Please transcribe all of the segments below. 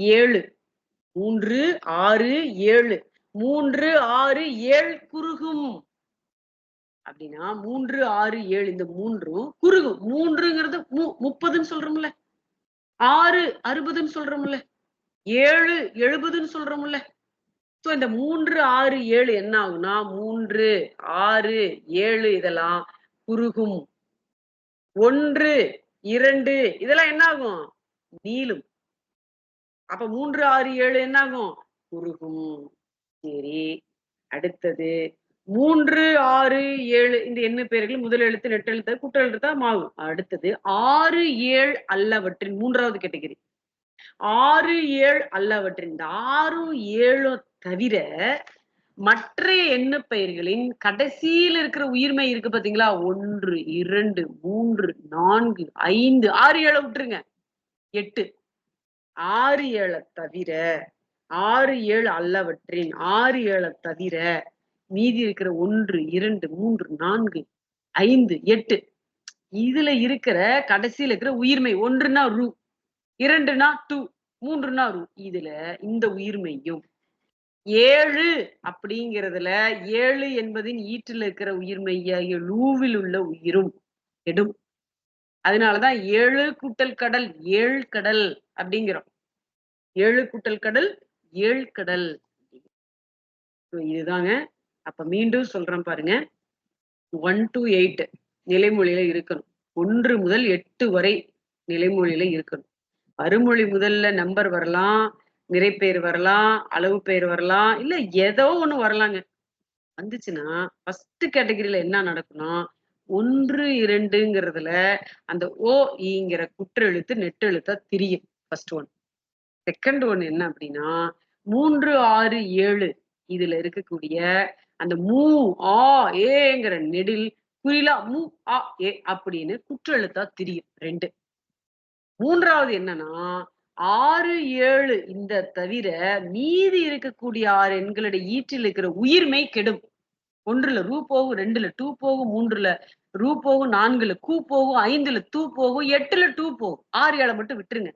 ஏழு. மூன்று ஆறு ஏழு. மூன்று ஆறு ஏழு குறுகும். அப்படின்னா மூன்று ஆறு ஏழு இந்த மூன்றும் குறுகும். மூன்றுங்கிறது மு முப்பதுன்னு சொல்றோம்ல. ஆறு அறுபதுன்னு சொல்றோம்ல. ஏழு எழுபதுன்னு சொல்றோம்ல. சோ இந்த மூன்று ஆறு ஏழு என்ன ஆகும்னா மூன்று ஆறு ஏழு இதெல்லாம் குறுகும். ஒன்று இரண்டு இதெல்லாம் என்ன ஆகும்? நீளும். அப்ப மூன்று ஆறு ஏழு என்ன ஆகும் குறுகும். சரி. அடுத்தது மூன்று ஆறு ஏழு இந்த எண்ணு பேர்கள் முதல் எழுத்து நெட்டு எழுத்து குட்ட எழுத்தா மாகும் அடுத்தது ஆறு ஏழு அல்லவற்றின் மூன்றாவது கேட்டகிரி. ஆறு ஏழு அல்லவற்றின் இந்த ஆறும் ஏழும் தவிர மற்ற எண்ணு பெயர்களின் கடைசியில் இருக்கிற உயிர்மை இருக்கு பாத்தீங்களா? ஒன்று இரண்டு மூன்று நான்கு ஐந்து ஆறு ஏழை விட்டுருங்க. எட்டு. ஆறு ஏழை தவிர ஆறு ஏழு அல்லவற்றின் ஆறு ஏழை தவிர மீதி இருக்கிற ஒன்று இரண்டு மூன்று நான்கு ஐந்து எட்டு இதுல இருக்கிற கடைசியில இருக்கிற உயிர்மை ஒன்றுனா ரூ இரண்டுனா டூ மூன்றுனா ரூ. இதுல இந்த உயிர்மையும் ஏழு அப்படிங்கிறதுல ஏழு என்பதின் ஈற்றில் இருக்கிற உயிர்மையாகிய லூவில் உள்ள உயிரும் கெடும். அதனாலதான் ஏழு கூட்டல் கடல் ஏழு கடல் அப்படிங்கிறோம். ஏழு கூட்டல் கடல் ஏழு கடல். இதுதாங்க. அப்ப மீண்டும் சொல்றேன் பாருங்க. ஒன் டு எயிட் நிலைமொழியில இருக்கணும். ஒன்று முதல் எட்டு வரை நிலைமொழியில இருக்கணும். அருமொழி முதல்ல நம்பர் வரலாம் நிறைப்பெயர் வரலாம் அளவு பெயர் வரலாம் இல்ல ஏதோ ஒண்ணு வரலாங்க. வந்துச்சுன்னா ஃபர்ஸ்ட் கேட்டகரியில என்ன நடக்கணும் ஒன்று இரண்டுங்கிறதுல அந்த ஓ ஈங்கிற குற்றெழுத்து நெட்டெழுத்தா திரியும் ஃபர்ஸ்ட் ஒன் செகண்ட் ஒன் என்ன அப்படின்னா மூன்று ஆறு ஏழு இதுல இருக்கக்கூடிய அந்த மூ ஆ ஏங்கிற நெடில் குறிலா மூ ஆ ஏ அப்படின்னு குற்றெழுத்தா திரியும் ரெண்டு. மூன்றாவது என்னன்னா ஆறு ஏழு இந்த தவிர மீதி இருக்கக்கூடிய ஆறு எண்களுடைய ஈற்றில் இருக்கிற உயிர்மை கெடும். ஒன்றுல ரூ போகும் ரெண்டுல டூ போகும் மூன்றுல ரூ போகும் நான்குல கூ போகும் ஐந்துல தூ போகும் எட்டுல டூ போகும். ஆறு ஏழை மட்டும் விட்டுருங்க.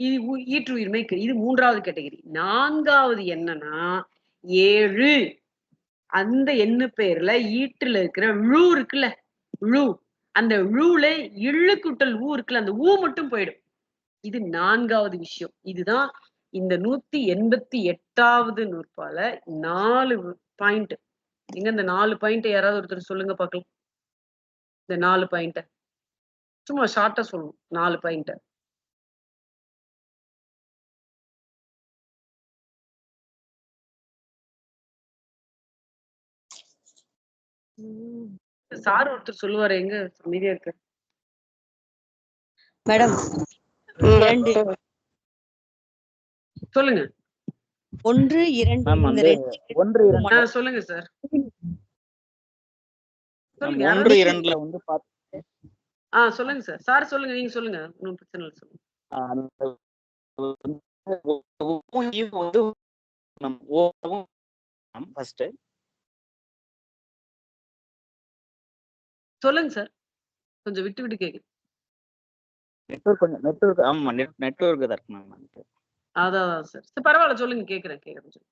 இது ஈற்று உயிர்மை இது மூன்றாவது கேட்டகரி. நான்காவது என்னன்னா ஏழு. அந்த எண்ணு பெயர்ல ஈட்டுல இருக்கிற ழு இருக்குல்ல ழு. அந்த ழூல இழுக்குட்டல் ஊ இருக்குல்ல அந்த ஊ மட்டும் போயிடும். இது நான்காவது விஷயம். இதுதான் இந்த நூத்தி எண்பத்தி எட்டாவது நூற்பால நாலு பாயிண்ட் எங்க இந்த நாலு பாயிண்ட் யாராவது ஒருத்தர் சொல்லுங்க பாக்கலாம். இந்த நாலு பாயிண்ட சும்மா ஷார்ட்டா சொல்லணும் நாலு பாயிண்ட சார் ஒருத்தர் சொல்லுவாரு எங்க அமைதியா இருக்க மேடம் சொல்லுங்க. ஒன்று இரண்டு சொல்லுங்க சார். ஒன்று இரண்டுல வந்து ஆ சொல்லுங்க சார். சார் சொல்லுங்க நீங்க சொல்லுங்க. ஒன்றும் பிரச்சனை இல்லை சொல்லுங்க. வந்து ஃபர்ஸ்ட் சொல்லுங்க சார். கொஞ்சம் விட்டு விட்டு கேக்குது நெட்வொர்க் கொஞ்சம் நெட்வொர்க் ஆமா நெட் நெட்வொர்க் தான் இருக்கு மேம் வந்து அதான் சரி. பரவாயில்ல சொல்லுங்க கேக்குறேன் கேக்குறேன்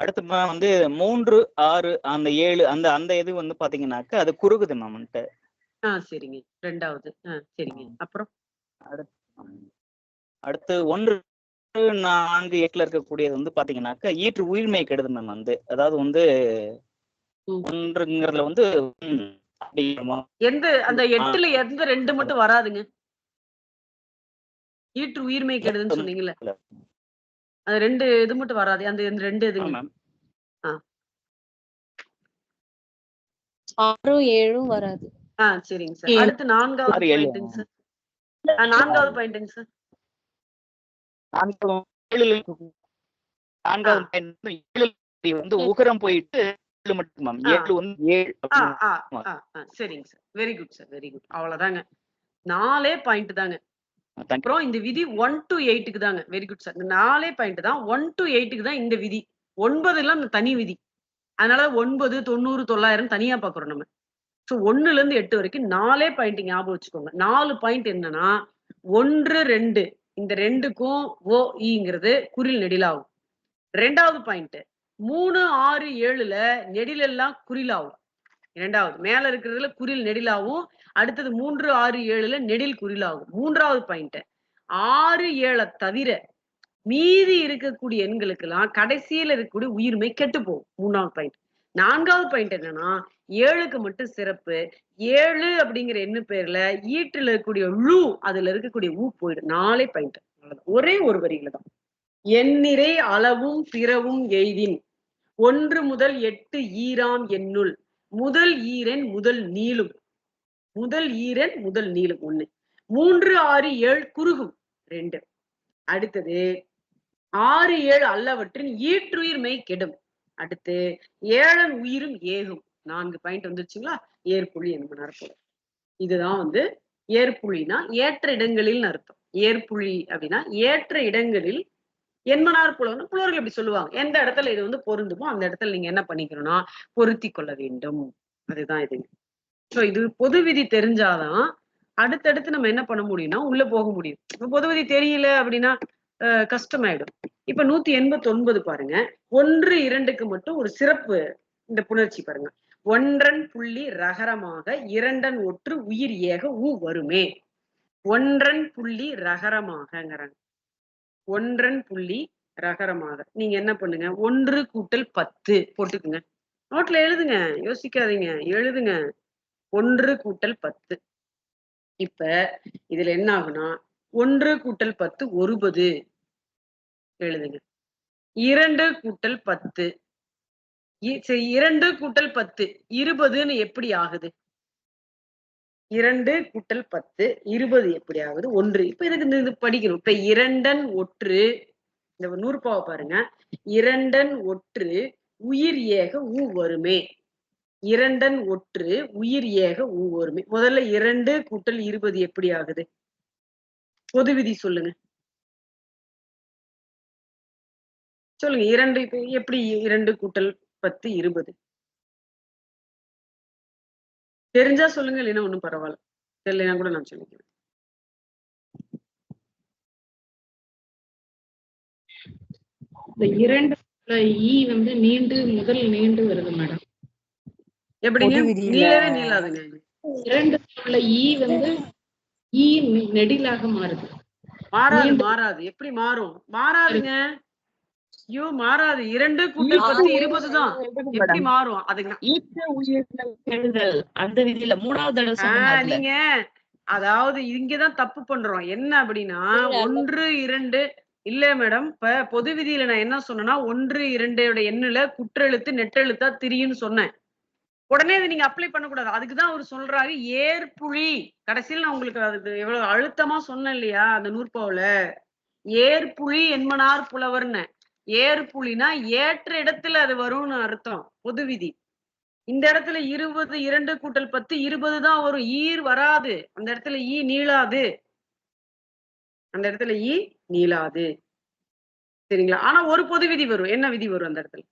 அடுத்து மேம் வந்து மூன்று ஆறு அந்த ஏழு அந்த அந்த இது வந்து பாத்தீங்கன்னாக்க அது குறுகுது மேம் வந்துட்டு ஆ சரிங்க. ரெண்டாவது. ஆ சரிங்க. அப்புறம்? அடுத்து ஒன்று நான்கு எட்டுல இருக்கக்கூடியது வந்து பாத்தீங்கன்னாக்க ஈற்று உயிர்மை கெடுது மேம் வந்து. அதாவது வந்து. ஒன்றுங்கிறதுல வந்து எந்த அந்த எட்டுல எந்த ரெண்டு மட்டும் வராதுங்க. ஈற்று உயிர்மை கெடுதுன்னு சொன்னீங்கல்ல. அது ரெண்டு இது மட்டும் வராது. அந்த இந்த ரெண்டு இதுங்க மேம் ஆறும் ஏழும் வராது. ஆ சரிங்க சார். அடுத்து நான்காவது. பாயிண்ட்டுங்க சார். நான்காவது பாயிண்ட்டுங்க சார். நான்காவது வந்து ஏழு வந்து உகரம் போயிட்டு ஏழு மட்டும் மேம். ஏழு வந்து ஏழு சரிங்க sir. Very good sir very good அவ்வளவுதாங்க. நாலே பாயிண்ட் தாங்க. Oh, அப்புறம் இந்த விதி ஒன் டு எயிட்டுக்கு தாங்க வெரி குட் சார் இந்த நாலே பாயிண்ட் தான். ஒன் டு எயிட்டுக்கு தான் இந்த விதி. ஒன்பது எல்லாம் தனி விதி. அதனால ஒன்பது தொண்ணூறு தொள்ளாயிரம் தனியா பாக்குறோம் நம்ம. ஸோ ஒண்ணுல இருந்து எட்டு வரைக்கும் நாலே பாயிண்ட் ஞாபகம் வச்சுக்கோங்க. நாலு பாயிண்ட் என்னன்னா ஒன்று ரெண்டு. இந்த ரெண்டுக்கும் ஓ ஈங்கிறது e குறில் நெடிலாகும். ரெண்டாவது பாயிண்ட் மூணு ஆறு ஏழுல நெடிலெல்லாம் குறிலாகும் இரண்டாவது மேல இருக்கிறதுல குறில் நெடிலாவும் அடுத்தது மூன்று ஆறு ஏழுல நெடில் குறிலாகும். மூன்றாவது பாயிண்ட் ஆறு ஏழை தவிர மீதி இருக்கக்கூடிய எண்களுக்கெல்லாம் கடைசியில இருக்கக்கூடிய உயிர்மை கெட்டு போகும். மூணாவது பாயிண்ட் நான்காவது பாயிண்ட் என்னன்னா ஏழுக்கு மட்டும் சிறப்பு. ஏழு அப்படிங்கிற எண்ணு பேர்ல ஈட்டுல இருக்கக்கூடிய ழு அதுல இருக்கக்கூடிய ஊ போயிடும். நாலே பாயிண்ட் ஒரே ஒரு வரியில தான். எண்ணிறை அளவும் பிறவும் எய்தின். ஒன்று முதல் எட்டு ஈராம் எண்ணுள் முதல் ஈரன் முதல் நீளும். முதல் ஈரன் முதல் நீளம் ஒண்ணு. மூன்று ஆறு ஏழு குறுகும் ரெண்டு. அடுத்தது ஆறு ஏழு அல்லவற்றின் ஈற்றுயிர் மெய் கெடும். அடுத்து ஏழன் உயிரும் ஏகும். நான்கு பாயிண்ட் வந்துருச்சுங்களா? ஏற்புள்ளி என்பனர் அர்த்தம். இதுதான் வந்து ஏற்புள்ளினா ஏற்ற இடங்களில் அர்த்தம். ஏற்புள்ளி அப்படின்னா ஏற்ற இடங்களில் என்மனார் புலவன் புலவர்கள் இப்படி சொல்லுவாங்க. எந்த இடத்துல இது வந்து பொருந்துமோ அந்த இடத்துல நீங்க என்ன பண்ணிக்கணும்னா பொருத்தி கொள்ள வேண்டும். அதுதான் இது. ஸோ இது பொது விதி தெரிஞ்சாதான் அடுத்தடுத்து நம்ம என்ன பண்ண முடியும்னா உள்ள போக முடியும். இப்போ பொது விதி தெரியல அப்படின்னா கஷ்டமாயிடும். இப்ப நூத்தி எண்பத்தி ஒன்பது பாருங்க. ஒன்று இரண்டுக்கு மட்டும் ஒரு சிறப்பு இந்த புணர்ச்சி பாருங்க. ஒன்றன் புள்ளி ரகரமாக இரண்டன் ஒற்று உயிர் ஏக ஊ வருமே. ஒன்றன் புள்ளி ரகரமாகங்கிறாங்க. ஒன்றன் புள்ளி ரகரமாக. நீங்க என்ன பண்ணுங்க? ஒன்று கூட்டல் பத்து போட்டுக்குங்க. நோட்ல எழுதுங்க. யோசிக்காதீங்க. எழுதுங்க. ஒன்று கூட்டல் பத்து. இப்ப இதுல என்ன ஆகுனா ஒன்று கூட்டல் பத்து ஒருபது. எழுதுங்க. இரண்டு கூட்டல் பத்து. இ- சரி, இரண்டு கூட்டல் பத்து இருபதுன்னு எப்படி ஆகுது? இரண்டு கூட்டல் பத்து இருபது எப்படி ஆகுது? ஒன்று. இப்ப இதுக்கு இந்த இது படிக்கணும். இப்ப இரண்டன் ஒற்று இந்த நூறுபாவை பாருங்க. இரண்டன் ஒற்று உயிர் ஏக ஊ வருமே. இரண்டன் ஒற்று உயிர் ஏக ஒருமை முதல்ல இரண்டு கூட்டல் இருபது எப்படி ஆகுது? பொது விதி சொல்லுங்க. சொல்லுங்க இரண்டு எப்படி இரண்டு கூட்டல் பத்து இருபது? தெரிஞ்சா சொல்லுங்க இல்லைன்னா ஒன்றும் பரவாயில்ல. தெரியலனா கூட நான் சொல்லிக்கிறேன். இந்த இரண்டு ஈ e வந்து நீண்டு முதல் நீண்டு வருது மேடம் எப்படிங்க? நீளவே நீளாதுங்க. இரண்டு உள்ள ஈ வந்து ஈ நெ- நெடிலாக மாறுது. மாறாது மாறாது. எப்படி மாறும்? மாறாதுங்க. ஐயோ மாறாது. இரண்டு கூட்டல் பத்து இருபது தான். எப்படி மாறும்? அதுக்கு அந்த விதியில மூணாவது நீங்க. அதாவது இங்கதான் தப்பு பண்றோம். என்ன அப்படின்னா ஒன்று இரண்டு. இல்ல மேடம் இப்ப பொது விதியில நான் என்ன சொன்னேன்னா ஒன்று இரண்டோட எண்ணுல குற்றெழுத்து நெட்டெழுத்தா திரியுன்னு சொன்னேன். உடனே இதை நீங்க அப்ளை பண்ணக்கூடாது. அதுக்குதான் அவர் சொல்றாரு ஏற்புழி கடைசியில் நான் உங்களுக்கு அது எவ்வளவு அழுத்தமா சொன்னேன் இல்லையா அந்த நூற்பாவுல. ஏற்புழி என்மனார் புலவர்னு. ஏற்புலினா ஏற்ற இடத்துல அது வரும்னு அர்த்தம் பொது விதி. இந்த இடத்துல இருபது இரண்டு கூட்டல் பத்து இருபது தான் வரும். ஈர் வராது. அந்த இடத்துல ஈ நீளாது. அந்த இடத்துல ஈ நீளாது. சரிங்களா? ஆனா ஒரு பொது விதி வரும். என்ன விதி வரும் அந்த இடத்துல?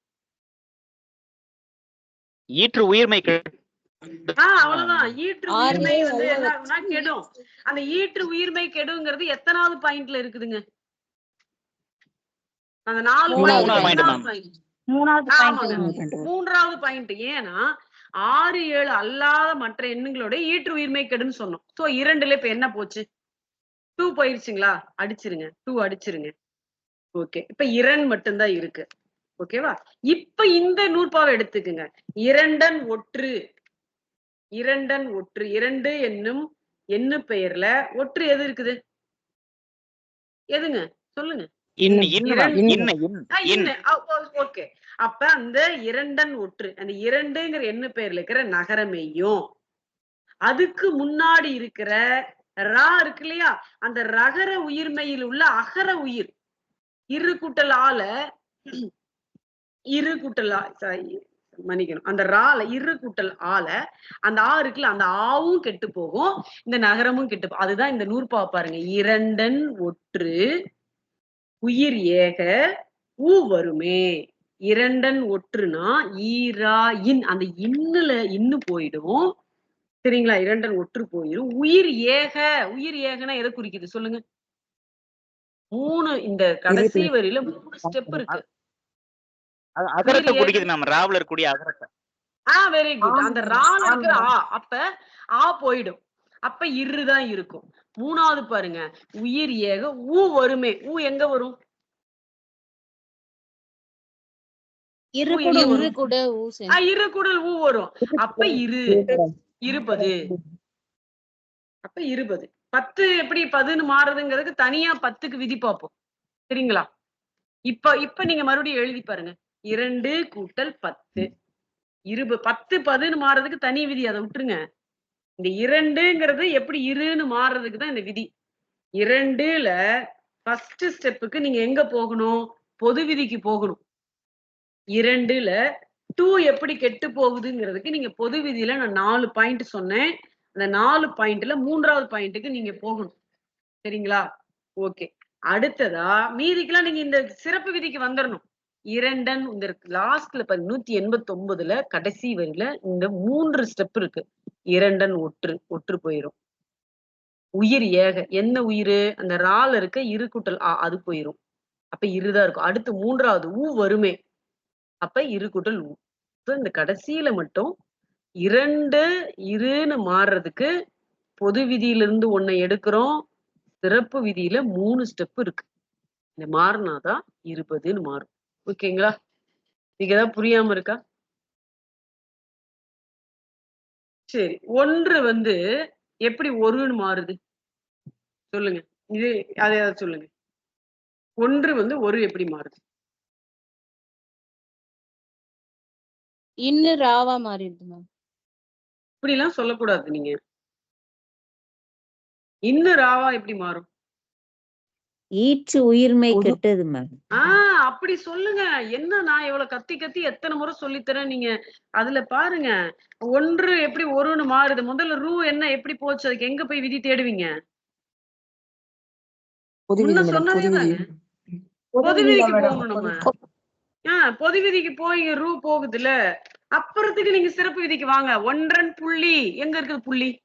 ஈற்று உயிர்மை ஆஹ் அவ்வளவுதான். ஈற்று உயிர்மை வந்து என்ன கெடும். அந்த ஈற்று உயிர்மை கெடுங்கிறது எத்தனாவது பாயிண்ட்ல இருக்குதுங்க? அந்த நாலு மூன்றாவது பாயிண்ட் ஏன்னா ஆறு ஏழு அல்லாத மற்ற எண்ணுங்களோட ஈற்று உயிர்மை கெடுன்னு சொன்னோம். சோ இரண்டுல இப்ப என்ன போச்சு? டூ போயிருச்சுங்களா? அடிச்சிருங்க. டூ அடிச்சிருங்க. ஓகே இப்ப இரண் மட்டும்தான் இருக்கு. ஓகேவா? இப்ப இந்த நூற்பாவை எடுத்துக்குங்க. இரண்டன் ஒற்று. இரண்டன் ஒற்று. இரண்டு என்னும் எண்ணு பெயர்ல? ஒற்று எது இருக்குது? எதுங்க? சொல்லுங்க. ஓகே. அப்ப அந்த இரண்டன் ஒற்று அந்த இரண்டுங்கிற எண்ணு பெயர்ல இருக்கிற நகரமையும் அதுக்கு முன்னாடி இருக்கிற ரா இருக்கு இல்லையா? அந்த ரகர உயிர்மையில் உள்ள அகர உயிர் இரு கூட்டல் ஆல இரு கூட்டல் மன்னிக்கணும். அந்த ரால இரு கூட்டல் ஆல அந்த ஆ இருக்குல்ல அந்த ஆவும் கெட்டு போகும். இந்த நகரமும் கெட்டு போகும் அதுதான் இந்த நூற்பா பாருங்க. இரண்டன் ஒற்று உயிர் ஏக ஊ வருமே. இரண்டன் ஒற்றுனா ஈரா இன். அந்த இன்னுல இன்னு போயிடும். சரிங்களா? இரண்டன் ஒற்று போயிடும். உயிர் ஏக உயிர் ஏகனா எதை குறிக்குது? சொல்லுங்க. மூணு இந்த கடைசி வரியில மூணு ஸ்டெப் இருக்கு. அகரத்தை உயிர் குறிக்குது மேம் ராவுல இருக்கக்கூடிய அகரத்தை. ஆ வெரி குட் அந்த ரால இருக்கிற ஆ அப்ப ஆ போயிடும். அப்ப இரு தான் இருக்கும். மூணாவது பாருங்க. உயிர் ஏக ஊ வருமே? ஊ எங்க வரும்? இரு குடல் ஊ வரும். அப்ப இரு. இருபது. அப்ப இருபது. பத்து எப்படி பதுன்னு மாறுதுங்கிறதுக்கு தனியா பத்துக்கு விதி பார்ப்போம். சரிங்களா? இப்ப இப்ப நீங்க மறுபடியும் எழுதி பாருங்க. இரண்டு கூட்டல் பத்து. இருபது பத்து பதுன்னு மாறுறதுக்கு தனி விதி அதை விட்டுருங்க. இந்த இரண்டுங்கிறது எப்படி இருன்னு மாறுறதுக்கு தான் இந்த விதி. இரண்டுல ஃபர்ஸ்ட் ஸ்டெப்புக்கு நீங்க எங்க போகணும்? பொது விதிக்கு போகணும். இரண்டுல டூ எப்படி கெட்டு போகுதுங்கிறதுக்கு நீங்க பொது விதியில நான் நாலு பாயிண்ட் சொன்னேன். அந்த நாலு பாயிண்ட்ல மூன்றாவது பாயிண்ட்டுக்கு நீங்க போகணும். சரிங்களா? ஓகே. அடுத்ததா மீதிக்கெல்லாம் நீங்க இந்த சிறப்பு விதிக்கு வந்துடணும் இரண்டன் இந்த லாஸ்ட்ல பாருங்க நூத்தி எண்பத்தி ஒன்பதுல கடைசி வரியில இந்த மூன்று ஸ்டெப் இருக்கு. இரண்டன் ஒற்று ஒற்று போயிரும். உயிர் ஏக என்ன உயிர்? அந்த ரால இருக்க இரு கூட்டல் ஆ அது போயிரும். அப்ப இருதான் இருக்கும். அடுத்து மூன்றாவது ஊ வருமே அப்ப இரு கூட்டல் ஊ. இந்த கடைசியில மட்டும் இரண்டு இருன்னு மாறுறதுக்கு பொது விதியிலிருந்து ஒன்னை எடுக்கிறோம். சிறப்பு விதியில மூணு ஸ்டெப் இருக்கு. இந்த மாறினாதான் இருபதுன்னு மாறும். ஓகேங்களா? நீங்க ஏதாவது புரியாம இருக்கா? சரி ஒன்று வந்து எப்படி ஒருன்னு மாறுது? சொல்லுங்க. இது அதை சொல்லுங்க. ஒன்று வந்து ஒரு எப்படி மாறுது? இன்னு ராவா மாறிடுது மேம். இப்படி எல்லாம் சொல்லக்கூடாது நீங்க. இன்னும் ராவா எப்படி மாறும்? ஈற்று உயிர்மை கெட்டது மேம். ஆஹ் அப்படி சொல்லுங்க. என்ன நான் இவ்வளவு கத்தி கத்தி எத்தனை முறை சொல்லித்தரேன் நீங்க? அதுல பாருங்க. ஒன்று எப்படி ஒருன்னு மாறுது. முதல்ல ரூ என்ன எப்படி போச்சு? அதுக்கு எங்க போய் விதி தேடுவீங்க? பொது விதிக்கு போகணும்? ஆஹ் பொது விதிக்கு போய் ரூ போகுதுல அப்புறத்துக்கு நீங்க சிறப்பு விதிக்கு வாங்க. ஒன்றன் புள்ளி. எங்க இருக்குது புள்ளி?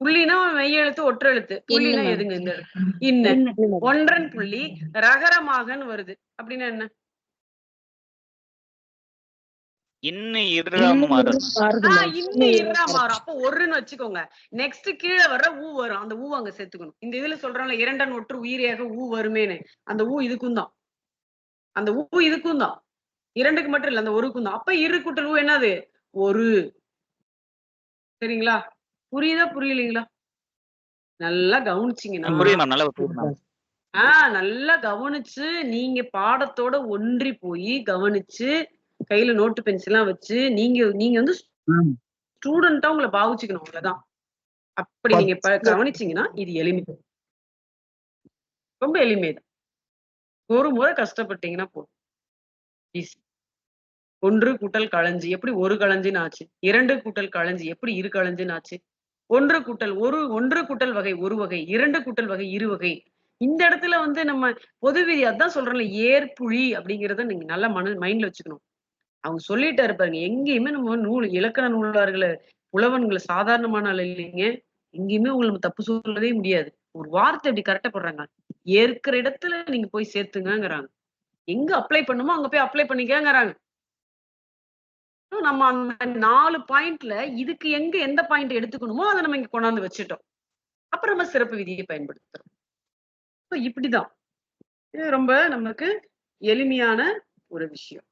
புள்ளினா மெய்யெழுத்து ஒற்றெழுத்து புள்ளினா. எதுங்க இந்த இன்ன. ஒன்றன் புள்ளி ரகரமாகன்னு வருது. அப்படின்னா என்ன? வச்சுக்கோங்க. நெக்ஸ்ட் கீழே வர்ற ஊ வரும். அந்த ஊ அங்க சேர்த்துக்கணும். இந்த இதுல சொல்றாங்கல்ல இரண்டன் ஒற்று உயிரியாக ஊ வருமேன்னு. அந்த ஊ இதுக்கும் தான். அந்த ஊ இதுக்கும் தான். இரண்டுக்கு மட்டும் இல்ல அந்த ஒருக்கும் தான். அப்ப இரு கூட்டல் ஊ என்னது? ஒரு. சரிங்களா? புரியுதா புரியலீங்களா? நல்லா கவனிச்சிங்கன்னா ஆஹ் நல்லா கவனிச்சு நீங்க பாடத்தோட ஒன்றி போய் கவனிச்சு கையில நோட்டு பென்சிலாம் வச்சு நீங்க நீங்க வந்து ஸ்டூடெண்டா உங்களை பாவிச்சுக்கணும் அவ்வளவுதான். அப்படி நீங்க கவனிச்சீங்கன்னா இது எளிமை. ரொம்ப எளிமைதான். ஒரு முறை கஷ்டப்பட்டீங்கன்னா போதும். ஈஸி ஒன்று கூட்டல் களஞ்சி எப்படி ஒரு களஞ்சின்னு ஆச்சு? இரண்டு கூட்டல் களஞ்சி எப்படி இரு களஞ்சின்னு ஆச்சு? ஒன்று கூட்டல் ஒரு ஒன்று கூட்டல் வகை ஒரு வகை இரண்டு கூட்டல் வகை இரு வகை. இந்த இடத்துல வந்து நம்ம பொது விதி அதான் சொல்றோம்ல ஏற்புழி அப்படிங்கறத நீங்க நல்லா மன மைண்ட்ல வச்சுக்கணும். அவங்க சொல்லிட்டாரு பாருங்க எங்கேயுமே நம்ம நூல் இலக்கண நூலார்களை புலவன்களை சாதாரணமான ஆள் இல்லைங்க. எங்கேயுமே உங்களை நம்ம தப்பு சொல்லவே முடியாது. ஒரு வார்த்தை இப்படி கரெக்டா போடுறாங்க. ஏற்கிற இடத்துல நீங்க போய் சேர்த்துங்கிறாங்க எங்க அப்ளை பண்ணுமோ அங்க போய் அப்ளை பண்ணிக்கங்கிறாங்க. நம்ம அந்த நாலு பாயிண்ட்ல இதுக்கு எங்க எந்த பாயிண்ட் எடுத்துக்கணுமோ அதை நம்ம இங்க கொண்டாந்து வச்சுட்டோம். அப்புறம் நம்ம சிறப்பு விதியை பயன்படுத்துறோம். இப்படிதான். இது ரொம்ப நமக்கு எளிமையான ஒரு விஷயம்.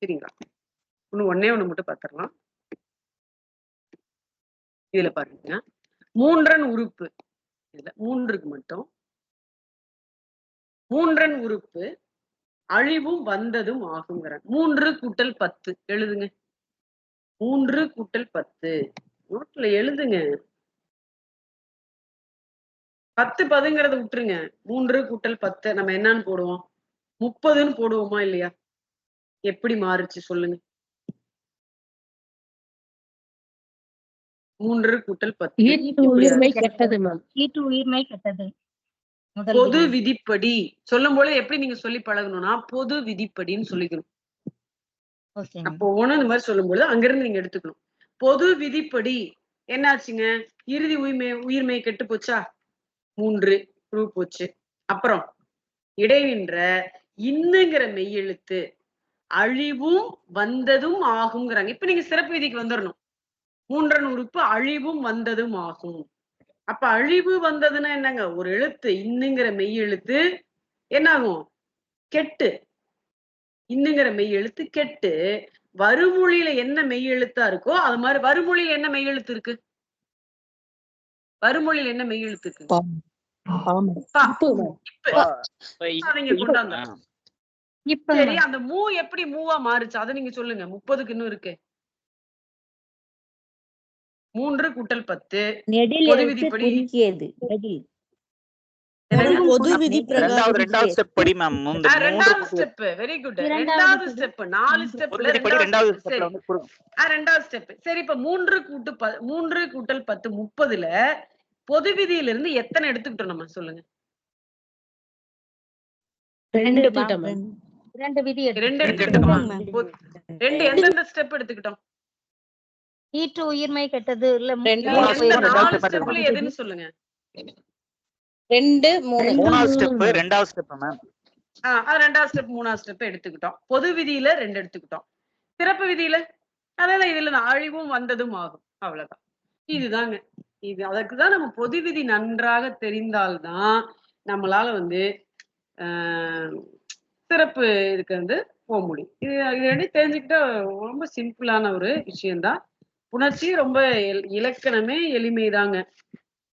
சரிங்களா? இன்னும் ஒன்னே ஒண்ணு மட்டும் பாத்திரலாம் இதுல பாருங்க. மூன்றன் உறுப்பு. இதுல மூன்றுக்கு மட்டும். மூன்றன் உறுப்பு. அழிவும் வந்ததும் ஆகுங்கிறான் மூன்று கூட்டல் பத்து. எழுதுங்க. மூன்று கூட்டல் பத்து. நோட்ல எழுதுங்க. பத்து பதுங்கிறத விட்டுருங்க. மூன்று கூட்டல் பத்து. நம்ம என்னன்னு போடுவோம்? முப்பதுன்னு போடுவோமா இல்லையா? எப்படி மாறுச்சு சொல்லுங்க. மூன்று கூட்டல் பத்து. உயிர்மை கெட்டது மேம். உயிர்மை கெட்டது. பொது விதி. விதிப்படி சொல்லும் போது எப்படி நீங்க சொல்லி பழகணும்னா பொது விதிப்படின்னு சொல்லிக்கணும். அப்போ ஒண்ணு இந்த மாதிரி சொல்லும்போது அங்கிருந்து நீங்க எடுத்துக்கணும். பொது விதிப்படி என்னாச்சுங்க? இறுதி உயிர்மை உயிர்மை கெட்டு போச்சா? மூன்று குரு போச்சு. அப்புறம் இடைநின்ற இன்னுங்கிற மெய்யெழுத்து அழிவும் வந்ததும் ஆகுங்கிறாங்க இப்ப நீங்க சிறப்பு விதிக்கு வந்துடணும் மூன்றன் உறுப்பு அழிவும் வந்ததும் ஆகும். அப்ப அழிவு வந்ததுன்னா என்னங்க? ஒரு எழுத்து இன்னுங்கிற மெய் எழுத்து என்ன ஆகும் கெட்டு. இன்னுங்கிற மெய் எழுத்து கெட்டு. வருமொழியில என்ன மெய் எழுத்தா இருக்கோ அது மாதிரி வருமொழியில என்ன மெய் எழுத்து இருக்கு? வருமொழியில என்ன மெய் எழுத்து இருக்கு? சரி அந்த மூ எப்படி மூவா மாறுச்சு? அதை நீங்க சொல்லுங்க. முப்பதுக்கு இன்னும் இருக்கு. மூன்று கூட்டல் பத்து. பொது விதிப்படி-? பொது விதி ரெண்டாவது ஸ்டெப் படி மேம் ஆ, மூன்று ரெண்டாவது மூன்று ஸ்டெப் வெரி குட் இரண்டாவது ரெண்டாவது step. ஸ்டெப் நாலு ஸ்டெப்ல ரெண்டாவது ஸ்டெப் சரி இப்ப மூன்று கூட்டு ப- மூன்று கூட்டல் பத்து முப்பதுல பொது விதியில இருந்து எத்தனை எடுத்துக்கிட்டோம் நம்ம? சொல்லுங்க. ரெண்டு இரண்டு விதி ரெண்டு எடுத்துக்கிட்டோம். ரெண்டு எந்தெந்த ஸ்டெப் எடுத்துக்கிட்டோம்? ஈற்று உயிர்மை கெட்டது இல்ல எதுன்னு சொல்லுங்க. ரெண்டு மூணு. மூணாவது ஸ்டெப் ரெண்டாவது ஸ்டெப் மேம் ஆ, அது ரெண்டாவது ஸ்டெப் மூணாவது ஸ்டெப் எடுத்துக்கிட்டோம். பொது விதியில ரெண்டு எடுத்துக்கிட்டோம். சிறப்பு விதியில? அதான் இதுல நான் அழிவும் வந்ததும் ஆகும். அவ்வளவுதான். இதுதாங்க. இது அதுக்குதான் நம்ம பொது விதி நன்றாக தெரிந்தால்தான் நம்மளால வந்து ஆஹ் சிறப்பு இதுக்கு வந்து போக முடியும். இது இது தெரிஞ்சுக்கிட்டா ரொம்ப சிம்பிளான ஒரு விஷயம்தான். புணர்ச்சி ரொம்ப இலக்கணமே எளிமைதாங்க.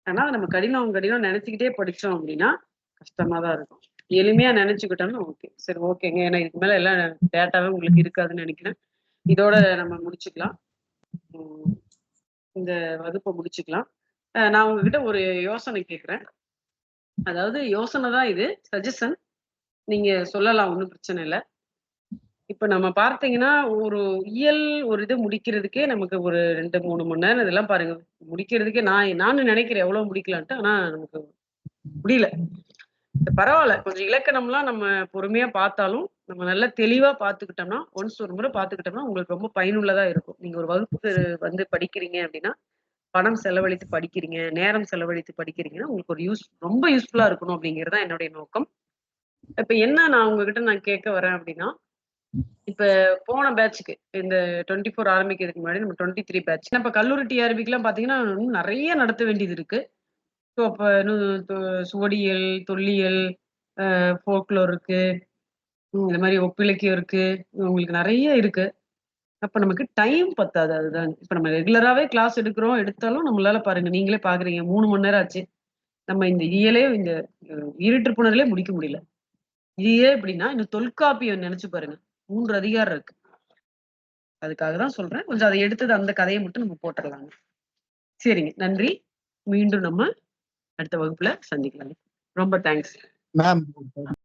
ஆனா நம்ம கடினம் கடினம் நினைச்சுக்கிட்டே படிச்சோம் அப்படின்னா கஷ்டமா தான் இருக்கும். எளிமையா நினைச்சுக்கிட்டோம்னா ஓகே சரி ஓகேங்க ஏன்னா இதுக்கு மேல எல்லாம் டேட்டாவே உங்களுக்கு இருக்காதுன்னு நினைக்கிறேன். இதோட நம்ம முடிச்சுக்கலாம். இந்த வகுப்பை முடிச்சுக்கலாம். நான் உங்ககிட்ட ஒரு யோசனை கேட்கிறேன். அதாவது யோசனை தான் இது. சஜஷன் நீங்க சொல்லலாம் ஒன்றும் பிரச்சனை இல்லை. இப்ப நம்ம பார்த்தீங்கன்னா ஒரு இயல் ஒரு இது முடிக்கிறதுக்கே நமக்கு ஒரு ரெண்டு மூணு மணி நேரம் இதெல்லாம் பாருங்க. முடிக்கிறதுக்கே நான் நானும் நினைக்கிறேன் எவ்வளவு முடிக்கலான்ட்டு ஆனா நமக்கு முடியல. பரவாயில்ல. கொஞ்சம் இலக்கணம்லாம் நம்ம பொறுமையா பார்த்தாலும் நம்ம நல்லா தெளிவா பார்த்துக்கிட்டோம்னா ஒன்ஸ் ஒரு முறை பார்த்துக்கிட்டோம்னா உங்களுக்கு ரொம்ப பயனுள்ளதா இருக்கும். நீங்க ஒரு வகுப்புக்கு வந்து படிக்கிறீங்க அப்படின்னா பணம் செலவழித்து படிக்கிறீங்க நேரம் செலவழித்து படிக்கிறீங்கன்னா உங்களுக்கு ஒரு யூஸ் ரொம்ப யூஸ்ஃபுல்லா இருக்கணும் அப்படிங்கிறது தான் என்னுடைய நோக்கம். இப்ப என்ன நான் உங்ககிட்ட நான் கேட்க வரேன் அப்படின்னா இப்ப போன பேட்சுக்கு இந்த டுவெண்ட்டி ஃபோர் ஆரம்பிக்கிறதுக்கு முன்னாடி நம்ம டுவெண்ட்டி த்ரீ பேட்ச் நம்ம கல்லூரி டிஆர்பிக்குலாம் பாத்தீங்கன்னா நிறைய நடத்த வேண்டியது இருக்கு. ஸோ அப்போ இன்னும் தொல்லியல் ஃபோக்லோர் இருக்கு. இந்த மாதிரி ஒப்பிலக்கியம் இருக்கு. உங்களுக்கு நிறைய இருக்கு. அப்ப நமக்கு டைம் பத்தாது அதுதான். இப்ப நம்ம ரெகுலராகவே கிளாஸ் எடுக்கிறோம் எடுத்தாலும் நம்மளால பாருங்க நீங்களே பாக்குறீங்க மூணு மணி நேரம் ஆச்சு. நம்ம இந்த இயலே இந்த அஹ், முடிக்க முடியல. இதையே எப்படின்னா இந்த தொல்காப்பியம் நினைச்சு பாருங்க. மூன்று அதிகாரம் இருக்கு. அதுக்காக தான் சொல்றேன். கொஞ்சம் அதை எடுத்தது அந்த கதையை மட்டும் நம்ம போட்டுடலாங்க சரிங்க. நன்றி. மீண்டும் நம்ம அடுத்த வகுப்புல சந்திக்கலாம். ரொம்ப தேங்க்ஸ் மேம்